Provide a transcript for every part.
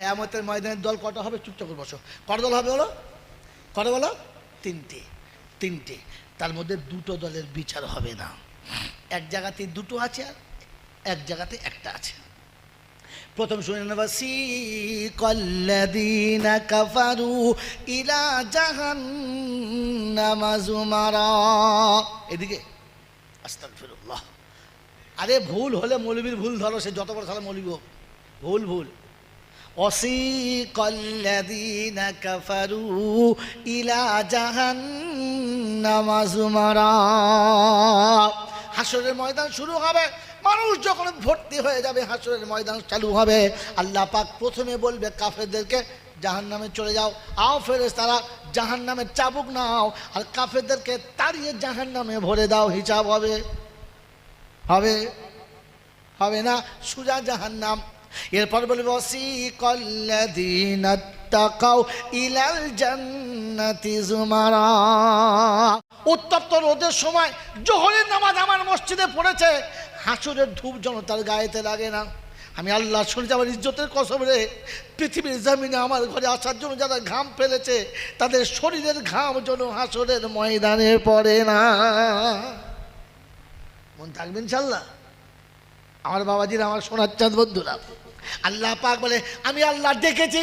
কেয়ামতের ময়দানের দল কটা হবে? চুপচাপ বসো। কটা দল হবে বলো? কটা বলো? তিনটে। তিনটে। তার মধ্যে দুটো দলের বিচার হবে না। এক জায়গাতে দুটো আছে আর এক জায়গাতে একটা আছে। প্রথম শুনে নেবা কাফারু ইলা জাহান্নামা জুমারা। এদিকে, আস্তাগফিরুল্লাহ। আরে ভুল হলে মৌলবীর ভুল ধরো, সে যত বড় সালে মৌলবী ভুল ভুল। وسيق الذين كفروا إلى جهنم زمرا হাসরের ময়দান শুরু হবে মানুষ যখন ভর্তি হয়ে যাবে হাসরের ময়দান চালু হবে আল্লাহ পাক প্রথমে বলবে কাফেরদেরকে জাহান নামে চলে যাও আও ফেরেস তারা জাহান নামে চাবুক নাও আর কাফেরদেরকে তাড়িয়ে জাহান নামে ভরে দাও হিসাব হবে হবে হবে না সুজা জাহান্নাম এরপর বলবে অসিকল্লাদিনাত্তাকাও ইলাল জান্নাতি জুমারা। উত্তপ্ত রোদের সময় জোহরের নামাজ আমার মসজিদে পড়েছে, হাসুরের ধূপ জনতার গায়েতে লাগে না। আমি আল্লাহ শুনেছি আমার ইজ্জতের কসম রে, পৃথিবীর জমিনে আমার ঘরে আসার জন্য যারা ঘাম ফেলেছে, তাদের শরীরের ঘাম যেন হাসরের ময়দানে পড়ে না। মন থাকবেন ইনশাল্লাহ আমার বাবাজির আমার সোনার চাঁদ বন্ধুরা। আল্লাহ পাক বলে, আমি আল্লাহ দেখেছি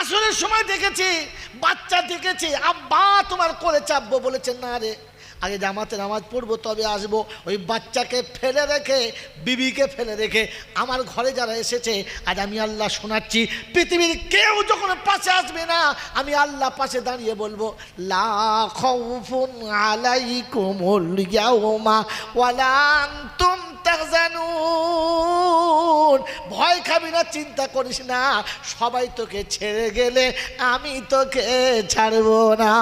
আসরের সময় দেখেছি বাচ্চা দেখেছি আব্বা তোমার করে চাপবো। বলেছে, না রে, আগে জামাতে নামাজ পড়ব, তবে আসব। ওই বাচ্চাকে ফেলে রেখে, বিবিকে ফেলে রেখে আমার ঘরে যারা এসেছে, আজ আমি আল্লাহ শোনাচ্ছি, পৃথিবীর কেউ যখন পাশে আসবে না, আমি আল্লাহ পাশে দাঁড়িয়ে বলব, লা খাউফুন আলাইকুমুল ইয়াউমা ওয়ালা আনতুম তাহজানুন। ভয় খাবি না, চিন্তা করিস না। সবাই তোকে ছেড়ে গেলে আমি তোকে ছাড়বো না।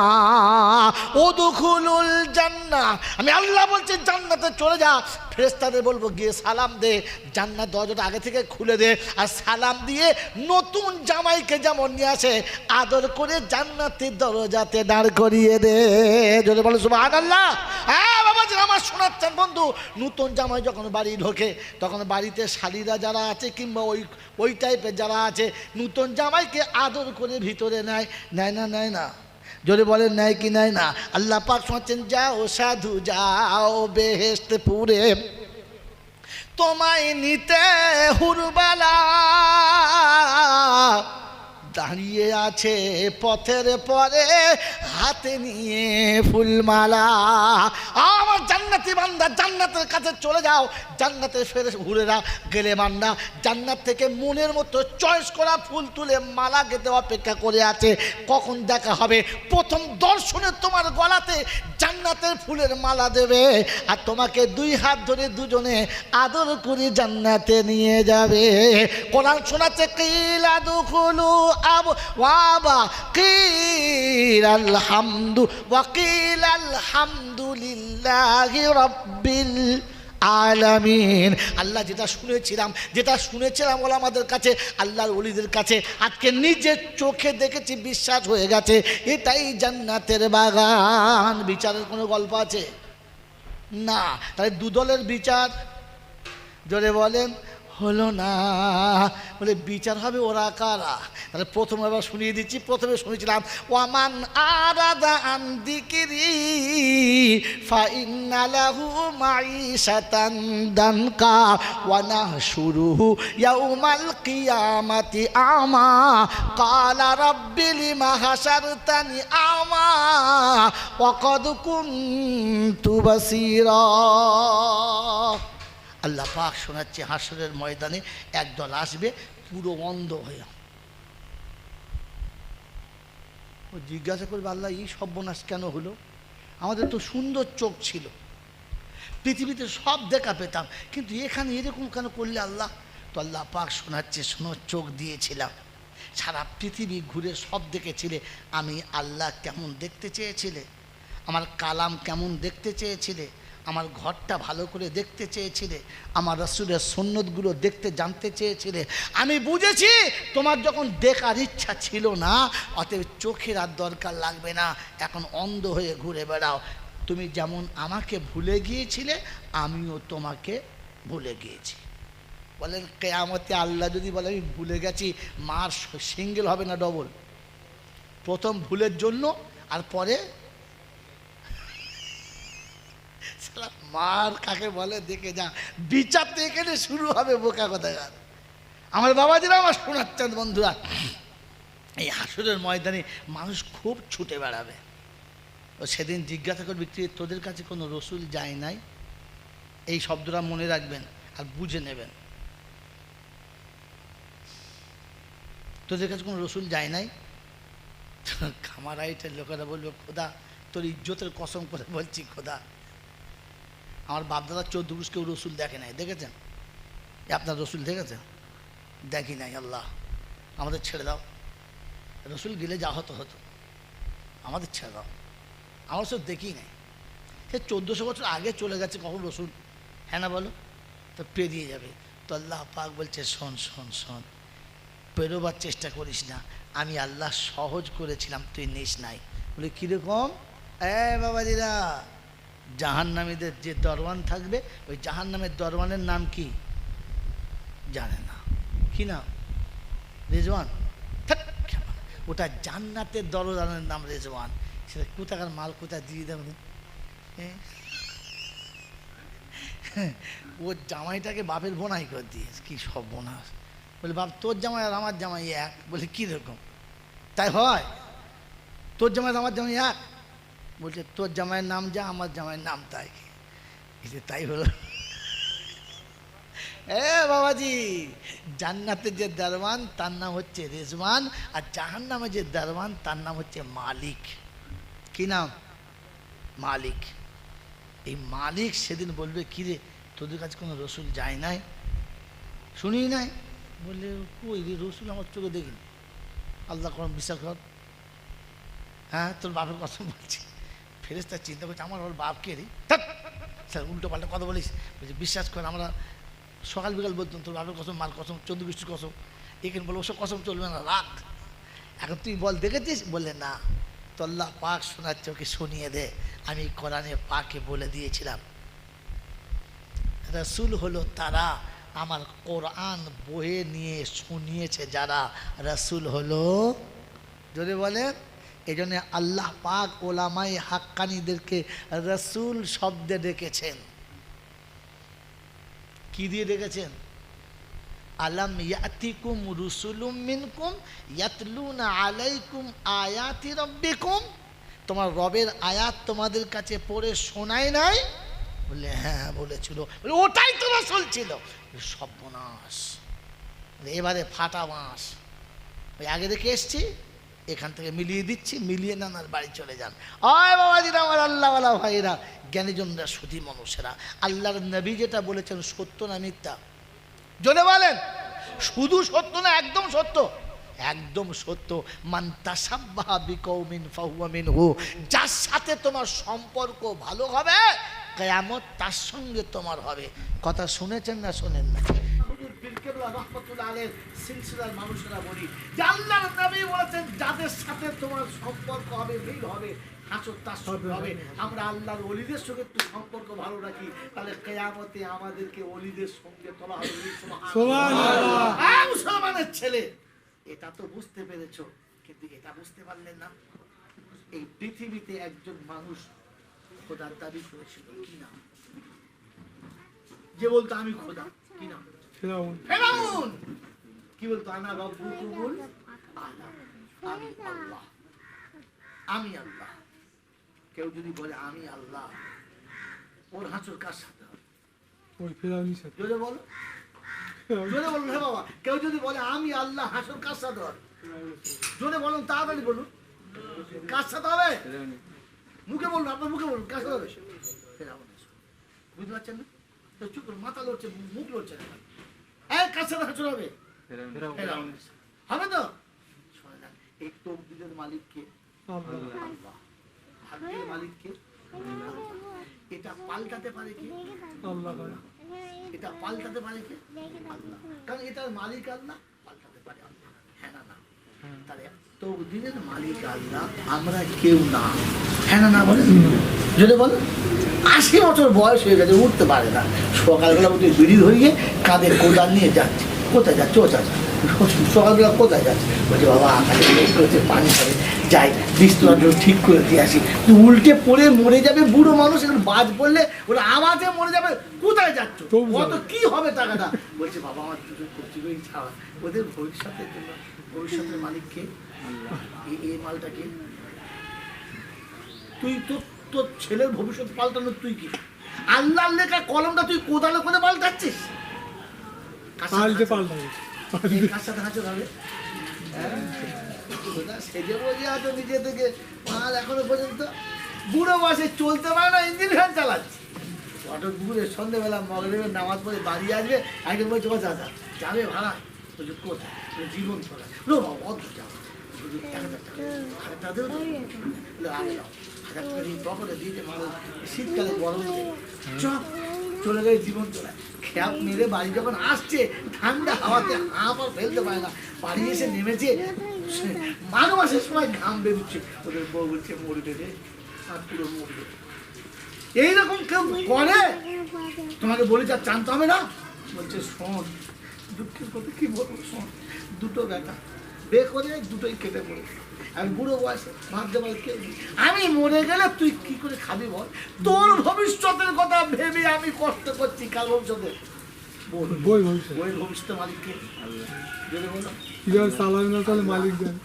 ও দুখুলুল জান্না আমি আল্লাহ বলছি, জান্নাতে চলে যা। ফেরেস্তাদের বলব, গিয়ে সালাম দে। জান্নাত দরজাটা আগে থেকে খুলে দে আর সালাম দিয়ে নতুন জামাইকে যেমন নিয়ে আসে, আদর করে জান্নাতের দরজাতে দাঁড় করিয়ে দে। যদি বলো সুবাহ আল্লাহ হ্যাঁ বাবা আমার শোনাচ্ছেন বন্ধু, নতুন জামাই যখন বাড়ি ঢোকে, তখন বাড়িতে শালিরা যারা আছে কিংবা ওই ওই টাইপের যারা আছে, নতুন জামাইকে আদর করে ভিতরে নেয় নেয় না নেয় না? যদি বলেন, নেয় কি নেয় না? আল্লাহ পাক শোনাচ্ছেন যাও সাধু, যাও বেহেস্ত পুরে তোমায় নিতে হুরবালা। দাঁড়িয়ে আছে পথের পরে হাতে নিয়ে ফুলমালা। আমার জান্নাতি জান্নাতের কাছে চলে যাও। জান্নাতের ফেরে ঘুরেরা গেলে বান্দা জান্নাত থেকে মনের মতো চয়েস করা ফুল তুলে মালা গেতে অপেক্ষা করে আছে। কখন দেখা হবে? প্রথম দর্শনে তোমার গলাতে জান্নাতের ফুলের মালা দেবে। আর তোমাকে দুই হাত ধরে দুজনে আদর করে জান্নাতে নিয়ে যাবে। কোরআন শোনাচ্ছে, কিলা দুখুলু আব ওয়াবা কিল আলহামদু ওয়াকিল আলহামদুলিল্লাহি রাব্বিল আলামিন। আল্লাহ যেটা শুনেছিলাম যেটা শুনেছিলাম বলে আমাদের কাছে, আল্লাহর অলিদের কাছে, আজকে নিজের চোখে দেখেছি, বিশ্বাস হয়ে গেছে, এটাই জান্নাতের বাগান। বিচারের কোনো গল্প আছে? না। তাহলে দুদলের বিচার, জোরে বলেন হলো না। বলে, বিচার হবে ওরা কারা? তাহলে প্রথমে আবার শুনিয়ে দিচ্ছি, প্রথমে শুনেছিলাম, ওয়ামান আরাদা আন দিকিরি ফাইন্নালাহু মাইশাতান দানকা, ওয়া নাহশুরুহু ইয়াউমাল কিয়ামাতি আমা ক্বালা রাব্বি লিমা হাশারতানি আমা ওয়া কুনতু বাসীরা। আল্লাহ পাক শোনাচ্ছে হাসরের ময়দানে একদল আসবে, পুরো অন্ধ হয়ে। ও জিজ্ঞাসা করবে, আল্লাহ, এই সর্বনাশ কেন হলো? আমাদের তো সুন্দর চোখ ছিল। পৃথিবীতে সব দেখা পেতাম, কিন্তু এখানে এরকম কেন করলে আল্লাহ? তো আল্লাহ পাক শোনাচ্ছে, শোনো, চোখ দিয়েছিলাম। সারা পৃথিবী ঘুরে সব দেখেছিলে, আমি আল্লাহ কেমন দেখতে চেয়েছিলে? আমার কালাম কেমন দেখতে চেয়েছিলে? আমার ঘরটা ভালো করে দেখতে চেয়েছিলে, আমার রসুলের সন্ন্যতগুলো দেখতে জানতে চেয়েছিলে। আমি বুঝেছি তোমার যখন দেখার ইচ্ছা ছিল না, অতএব চোখের আর দরকার লাগবে না, এখন অন্ধ হয়ে ঘুরে বেড়াও। তুমি যেমন আমাকে ভুলে গিয়েছিলে, আমিও তোমাকে ভুলে গিয়েছি। বলেন, কেয়ামতে আল্লাহ যদি বলে, আমি ভুলে গেছি, মার সিঙ্গেল হবে না ডবল প্রথম ভুলের জন্য, আর পরে মার কাকে বলে দেখে যা। বিচার এখানে শুরু হবে বোকা কথা আমার বাবা বাবাজিরা আমার শোনাচ্ছেন বন্ধুরা। এই হাসুরের ময়দানে মানুষ খুব ছুটে বেড়াবে। ও সেদিন জিজ্ঞাসা করবে "কি, তোদের কাছে কোনো রসুল যায় নাই? এই শব্দটা মনে রাখবেন আর বুঝে নেবেন। তোদের কাছে কোনো রসুল যায় নাই? খামার আইটের লোকেরা বলবে খোদা তোর ইজ্জতের কসম করে বলছি খোদা। আমার বাপদাদা চোদ্দ পুরুষ কেউ রসুল দেখে নাই, দেখেছেন? আপনার রসুল দেখেছেন? দেখি নাই, আল্লাহ, আমাদের ছেড়ে দাও। রসুল গেলে যা হতো হতো। আমাদের ছেড়ে দাও। আমার সব দেখি নাই। সে চোদ্দোশো বছর আগে চলে গেছে কখন রসুল? হ্যাঁ না বলো? তো পেরিয়ে যাবে। তো আল্লাহ পাক বলছে, শোন শোন শোন, পেরোবার চেষ্টা করিস না। আমি আল্লাহ সহজ করেছিলাম, তুই নিস নাই। বলে, কীরকম? এ বাবাজিরা জাহান্নামীদের যে দরওয়ান থাকবে, ওই জাহান্নামের দরওয়ানের নাম কি? জানে না। কি নাম? রেজওয়ান? ওটা জান্নাতের দরওয়ানের নাম রেজওয়ান। সেটা কোথাকার মাল, কোথায় দিয়ে দেবেন ও জামাইটাকে বাপের বোনাই করে দিয়েছে। কি সব বোনাস। বলে, বাপ, তোর জামাই আর আমার জামাই এক। বলে, কীরকম? তাই হয়। তোর জামাই আমার জামাই এক? বলছে, তোর জামাইয়ের নাম যা, আমার জামাইয়ের নাম তাই। যে তাই হলো। এ বাবাজি জান্নাতের যে দারওয়ান তার নাম হচ্ছে রেজওয়ান, আর জাহান্নামে যে দারওয়ান তার নাম হচ্ছে মালিক। কি নাম? মালিক। এই মালিক সেদিন বলবে, কি রে, তোদের কাছে কোনো রসুল যায় নাই? শুনি নাই। বললে, কই রে, রসুল আমার চোখে দেখিনি। আল্লাহ করম বিশ্বাস কর। হ্যাঁ তোর বাপের কথা বলছি। ফেরেস্তা চিন্তা করছে, আমার ওর বাপকে রে? স্যার উল্টো পাল্টা কথা বলিস। বলছে, বিশ্বাস কর, আমরা সকাল বিকাল বলতাম তোর বাপের কসম, মার কসম, চোদ্দ বৃষ্টির কসম। এখানে বলে ওসব কসম চলবে না, রাখ। এখন তুই বল, দেখেছিস? বললে, না, তল্লা পাক শোনাচ্ছে ওকে শুনিয়ে দে, আমি কোরআনে পাকে বলে দিয়েছিলাম। রসুল হলো তারা আমার কোরআন বয়ে নিয়ে শুনিয়েছে, যারা রসুল হলো যদি বলেন। এই জন্য আল্লাহ পাক ওলামাই হাক্কানিদেরকে রসুল শব্দে ডেকেছেন। কি দিয়ে ডেকেছেন? আলাম ইয়াতিকুম রুসুলুম মিনকুম ইয়াতলুনা আলাইকুম আয়াতি রব্বিকুম। তোমার রবের আয়াত তোমাদের কাছে পড়ে শোনায় নাই? বললে হ্যাঁ বলেছিল। বলে ওটাই তো রসুল ছিল। বলে, সর্বনাশ। এবারে ফাটা বাঁশ। ওই আগে দেখে এসছি? এখান থেকে মিলিয়ে দিচ্ছি, মিলিয়ে নানার বাড়ি চলে যান। আয় বাবাজিরা, আমার আল্লাহওয়ালা ভাইরা, জ্ঞানীজনরা, সুধী মানুষেরা আল্লাহর নবী যেটা বলেছেন, সত্য না মিথ্যা? জোরে বলেন, শুধু সত্য না, একদম সত্য? একদম সত্য। মান তাসাব্বাহা বিকৌমিন ফাহুয়া যার সাথে তোমার সম্পর্ক ভালো হবে, কেয়ামত তার সঙ্গে তোমার হবে। কথা শুনেছেন না শোনেন না? হুজুর রহমতুল্লাহ আলাইহির সিলসিলার মানুষেরা বলি যে আল্লাহর নবী বলেছেন যাদের সাথে তোমার সম্পর্ক হবে মিল হবে হাসর তার সঙ্গে হবে আমরা আল্লাহর অলিদের সঙ্গে একটু সম্পর্ক ভালো রাখি তাহলে কেয়ামতে আমাদেরকে অলিদের সঙ্গে তোলা হবে মুসলমানের ছেলে এটা তো বুঝতে পেরেছ কিন্তু এটা বুঝতে পারলেন না। এই পৃথিবীতে একজন মানুষ খোদার দাবি করেছিল কি নাম? যে বলতো আমি খোদা। কি নাম? ফেরাউন। কি বলতো আনা আমি আল্লাহ। আমি আল্লাহ। কেউ যদি বলে আমি আল্লাহ ওর হাঁচুর কার সাথে ওই ফেরাউনির সাথে। জোরে বলো। জোরে বলুন হ্যাঁ বাবা। কেউ যদি বলে আমি আল্লাহ হাসুর কার সাথে হবে? জোরে বলুন তাড়াতাড়ি বলুন। কার সাথে হবে? মুখে বলুন আপনার মুখে বলুন কার সাথে হবে? বুঝতে পারছেন না? তো চুপ মাথা লড়ছে মুখ লড়ছে না। এই কাছে দেখা চলে হবে। হবে তো? এই ভাগ্যের এটা পাল্টাতে পারে কি? এটা পাল্টাতে পারে কি? কারণ এটার মালিক আল্লাহ পাল্টাতে পারে আল্লাহ। হ্যাঁ না না। তা আরে মালিক আল্লাহ আমরা কেউ না। হ্যাঁ না না বলে যদি বলো আশি বছর বয়স হয়ে গেছে উঠতে পারে না। সকালবেলা উঠে বিড়ি কাঁধে কোদাল নিয়ে যাচ্ছে। কোথায় যাচ্ছে? ও চাচা। সকালবেলা কোথায় যাচ্ছে? বলছে বাবা আকাশে করেছে পানি খাবে। যাই বিস্তর ঠিক করে দিয়ে আসি। উল্টে পড়ে মরে যাবে বুড়ো মানুষ এখন বাজ পড়লে ওরা আওয়াজে মরে যাবে। কোথায় যাচ্ছ? কত কি হবে টাকাটা বলছে বাবা আমার দুটো কর্তৃপক্ষ ছাড়া। ওদের ভবিষ্যতের জন্য ভবিষ্যতের মালিককে এই- মালটাকে। তুই তোর তোর ছেলের ভবিষ্যৎ পাল্টানো তুই কি? আল্লাহর লেখা কলমটা তুই কোদালে করে পাল্টাচ্ছিস? পাল্টে পাল্টাবে। কার সাথে হাঁচড় হবে? হ্যাঁ? সেজে বসে আছো নিজে থেকে? আর এখনও পর্যন্ত বুড়ো বয়সে চলতে পারে না ইঞ্জিন চালাচ্ছে। অটো ঘুরে সন্ধ্যেবেলা মগরেবের নামাজ পড়ে বাড়ি আসবে একজন বলছে যাবে ভাড়া। কোথায় জীবন শীতকালে গরম চ চলে গেছে জীবন চলে। খেয়াল মেরে বাড়ি যখন আসছে, ঠান্ডা হাওয়াতে আর ফেলতে পারে না। বাড়ি এসে নেমেছে মাঘ মাসের সময় ঘাম বেরোচ্ছে। ওদের বউ বলছে, মরবে রে, আর পুরো মরবে এইরকম কেউ করে? তোমাকে বলেছে আর জানতে হবে না? বলছে, শোন দুঃখের কথা কি বলব শোন? দুটো ব্যাটা বে করে দুটোই কেটে পড়ে। আর বুড়ো বয়সে ভাবতে পারে কেউ নেই। আমি মরে গেলে তুই কি করে খাবি বল? তোর ভবিষ্যতের কথা ভেবে আমি কষ্ট করছি কাল ভবিষ্যতে। বই ভবিষ্যৎ। ভবিষ্যতে মালিককে যদি বলো সালাম না তাহলে মালিক দেন।